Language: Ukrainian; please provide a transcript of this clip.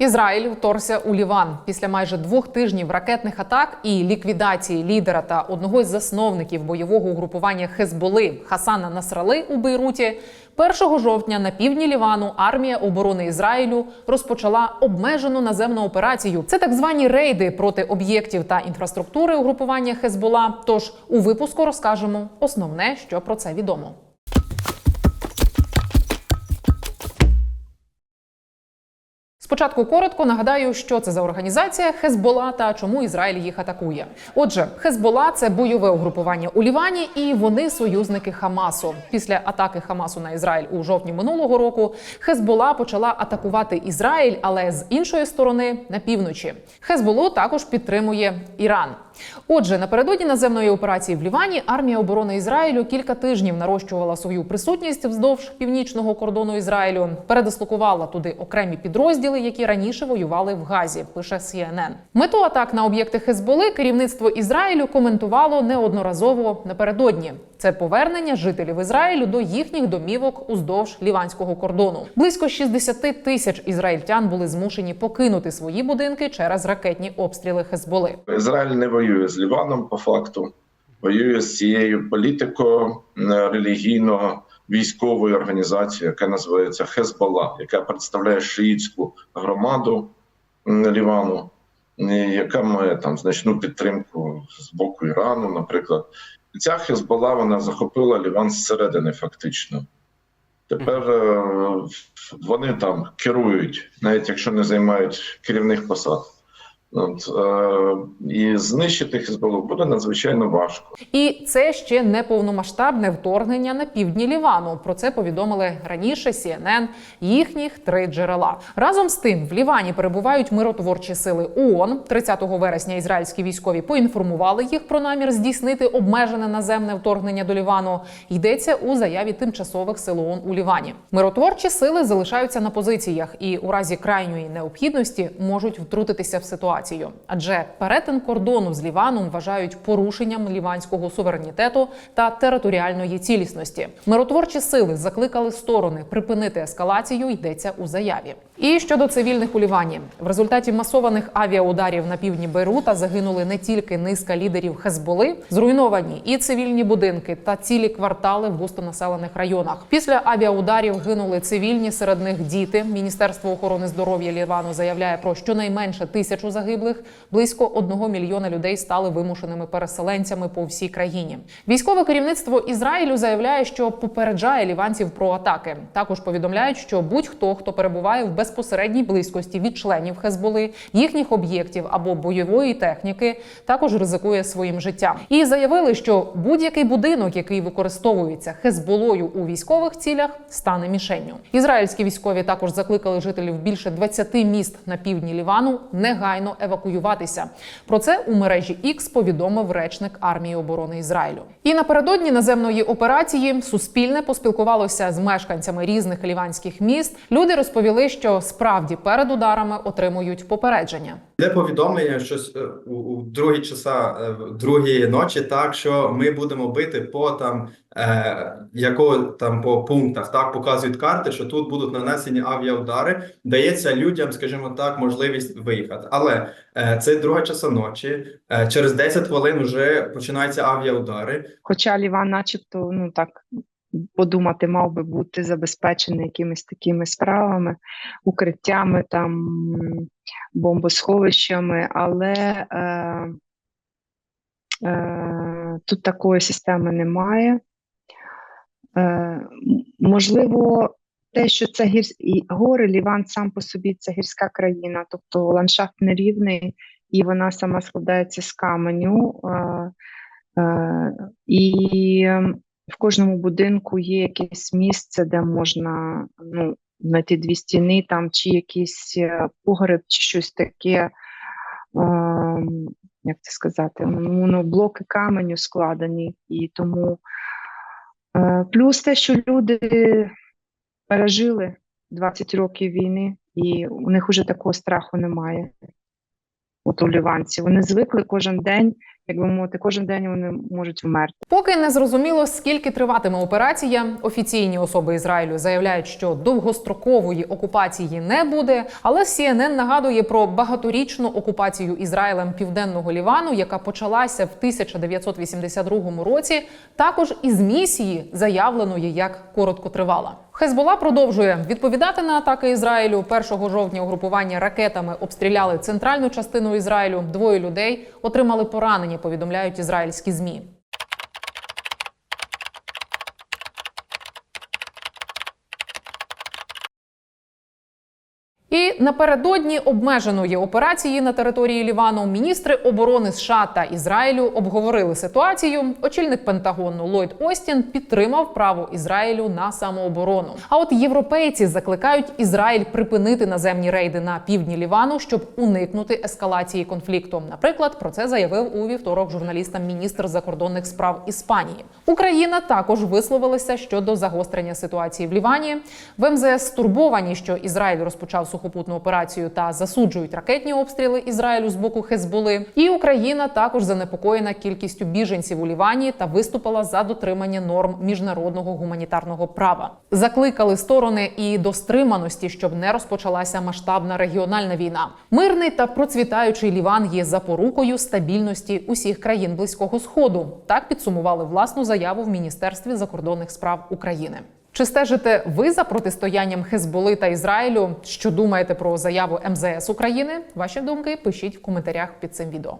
Ізраїль вторгся у Ліван після майже двох тижнів ракетних атак і ліквідації лідера та одного із засновників бойового угрупування Хезболи Хасана Насрали у Бейруті. 1 жовтня на півдні Лівану армія оборони Ізраїлю розпочала обмежену наземну операцію. Це так звані рейди проти об'єктів та інфраструктури угрупування Хезбола. Тож у випуску розкажемо основне, що про це відомо. Спочатку коротко нагадаю, що це за організація Хезбола та чому Ізраїль їх атакує. Отже, Хезбола це бойове угрупування у Лівані, і вони союзники Хамасу. Після атаки Хамасу на Ізраїль у жовтні минулого року Хезбола почала атакувати Ізраїль, але з іншої сторони на півночі. Хезболу також підтримує Іран. Отже, напередодні наземної операції в Лівані армія оборони Ізраїлю кілька тижнів нарощувала свою присутність вздовж північного кордону Ізраїлю, передислокувала туди окремі підрозділи, які раніше воювали в Газі. Пише CNN. Мету атак на об'єкти Хезболи керівництво Ізраїлю коментувало неодноразово напередодні. Це повернення жителів Ізраїлю до їхніх домівок уздовж ліванського кордону. Близько 60 тисяч ізраїльтян були змушені покинути свої будинки через ракетні обстріли Хезболи. Ізраїль не воює з Ліваном по факту, воює з цією політикою релігійно військовою організацією, яка називається Хезбола, яка представляє шиїцьку громаду Лівану, яка має там значну підтримку з боку Ірану, наприклад. Ця Хезбола вона захопила Ліван зсередини, фактично. Тепер е, вони там керують, навіть якщо не займають керівних посад. От, е, і знищити Хезболу буде надзвичайно важко. І це ще не повномасштабне вторгнення на півдні Лівану. Про це повідомили раніше CNN, їхніх три джерела. Разом з тим в Лівані перебувають миротворчі сили ООН. 30 вересня ізраїльські військові поінформували їх про намір здійснити обмежене наземне вторгнення до Лівану. Йдеться у заяві тимчасових сил ООН у Лівані. Миротворчі сили залишаються на позиціях і у разі крайньої необхідності можуть втрутитися в ситуацію. Адже перетин кордону з Ліваном вважають порушенням ліванського суверенітету та територіальної цілісності. Миротворчі сили закликали сторони припинити ескалацію. Йдеться у заяві. І щодо цивільних у Лівані, в результаті масованих авіаударів на півдні Бейрута загинули не тільки низка лідерів Хезболи, зруйновані і цивільні будинки та цілі квартали в густонаселених районах. Після авіаударів гинули цивільні, серед них діти. Міністерство охорони здоров'я Лівану заявляє про щонайменше тисячу загиблих. Близько одного мільйона людей стали вимушеними переселенцями по всій країні. Військове керівництво Ізраїлю заявляє, що попереджає ліванців про атаки. Також повідомляють, що будь-хто, хто перебуває в безпосередній близькості від членів Хезболи, їхніх об'єктів або бойової техніки, також ризикує своїм життям. І заявили, що будь-який будинок, який використовується Хезболою у військових цілях, стане мішенню. Ізраїльські військові також закликали жителів більше 20 міст на півдні Лівану негайно евакуюватися. Про це у мережі X повідомив речник армії оборони Ізраїлю. І напередодні наземної операції Суспільне поспілкувалося з мешканцями різних ліванських міст. Люди розповіли, що справді перед ударами отримують попередження. Йде повідомлення, що с- е, у, у другі часа, е, другі ночі, так що ми будемо бити по там е, якого там по пунктах, так показують карти, що тут будуть нанесені авіаудари. Дається людям, скажімо так, можливість виїхати. Але е, це друга часа ночі. Е, через 10 хвилин вже починаються авіаудари. Хоча Ліван, начебто, ну так подумати, мав би бути забезпечений якимись такими справами, укриттями, там бомбосховищами, але е, тут такої системи немає. Е, можливо, те, що це гірс... і гори, Ліван сам по собі це гірська країна, тобто ландшафт нерівний, і вона сама складається з каменю. Е, е, і ем, в кожному будинку є якесь місце, де можна ну, знайти дві стіни, там, чи якийсь погреб, чи щось таке. Ем, як це сказати? Ну, ну, блоки каменю складені, і тому плюс те, що люди пережили 20 років війни, і у них уже такого страху немає. От у Ліванці. Вони звикли кожен день як би мовити, кожен день вони можуть вмерти. Поки не зрозуміло, скільки триватиме операція. Офіційні особи Ізраїлю заявляють, що довгострокової окупації не буде. Але CNN нагадує про багаторічну окупацію Ізраїлем південного Лівану, яка почалася в 1982 році, також із місії, заявленої як короткотривала. Хезбола продовжує відповідати на атаки Ізраїлю. 1 жовтня угрупування ракетами обстріляли центральну частину Ізраїлю. Двоє людей отримали поранення. Повідомляють ізраїльські змі. Напередодні обмеженої операції на території Лівану міністри оборони США та Ізраїлю обговорили ситуацію. Очільник Пентагону Ллойд Остін підтримав право Ізраїлю на самооборону. А от європейці закликають Ізраїль припинити наземні рейди на півдні Лівану, щоб уникнути ескалації конфлікту. Наприклад, про це заявив у вівторок журналістам міністр закордонних справ Іспанії. Україна також висловилася щодо загострення ситуації в Лівані. В МЗС стурбовані, що Ізраїль розпочав сухопутну операцію та засуджують ракетні обстріли Ізраїлю з боку Хезболи. І Україна також занепокоєна кількістю біженців у Лівані та виступила за дотримання норм міжнародного гуманітарного права. Закликали сторони і до стриманості, щоб не розпочалася масштабна регіональна війна. Мирний та процвітаючий Ліван є запорукою стабільності усіх країн близького сходу. Так підсумували власну заяву в Міністерстві закордонних справ України. Чи стежите ви за протистоянням Хезболи та Ізраїлю? Що думаєте про заяву МЗС України? Ваші думки пишіть в коментарях під цим відео.